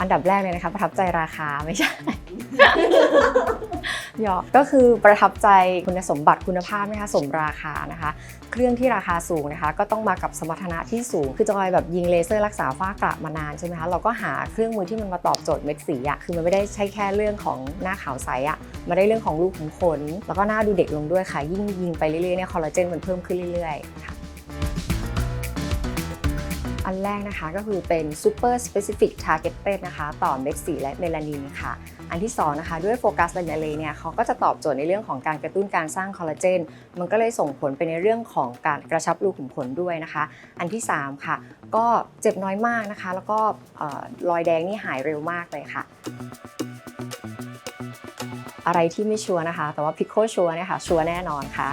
อันดับแรกเลยนะคะประทับใจราคาไม่ใช่หยอกก็คือประทับใจคุณสมบัติคุณภาพนะคะสมราคานะคะ เครื่องที่ราคาสูงนะคะ ก็ต้องมากับสมรรถนะที่สูง คือจอยแบบยิงเลเซอร์รักษาฝ้ากระมานานใช่ไหมคะเราก็หาเครื่องมือที่มันมาตอบโจทย์เม็ดสีอะคือมันไม่ได้ใช่แค่เรื่องของหน้าขาวใสอะมาได้เรื่องของรูขุมขนแล้วก็หน้าดูเด็กลงด้วยค่ะยิ่งยิงไปเรื่อยๆเนี่ยคอลลาเจนมันเพิ่มขึ้นเรื่อยๆค่ะ อันแรกนะคะก็คือเป็น Super Specific Targeted นะคะต่อเม็ดสีและเมลานินค่ะ อันที่สองนะคะด้วยโฟกัสเลนเลเนี่ยเขาก็จะตอบโจทย์ในเรื่องของการกระตุ้นการสร้างคอลลาเจน มันก็เลยส่งผลไปในเรื่องของการกระชับรูขุมขนด้วยนะคะ อันที่ 3 ค่ะ ก็เจ็บน้อยมากนะคะ แล้วก็เอ่อรอยแดงนี่หายเร็วมากเลยค่ะอะไรที่ไม่ชัวร์นะคะ แต่ว่าพิโคชัวร์เนี่ยค่ะชัวร์แน่นอนค่ะ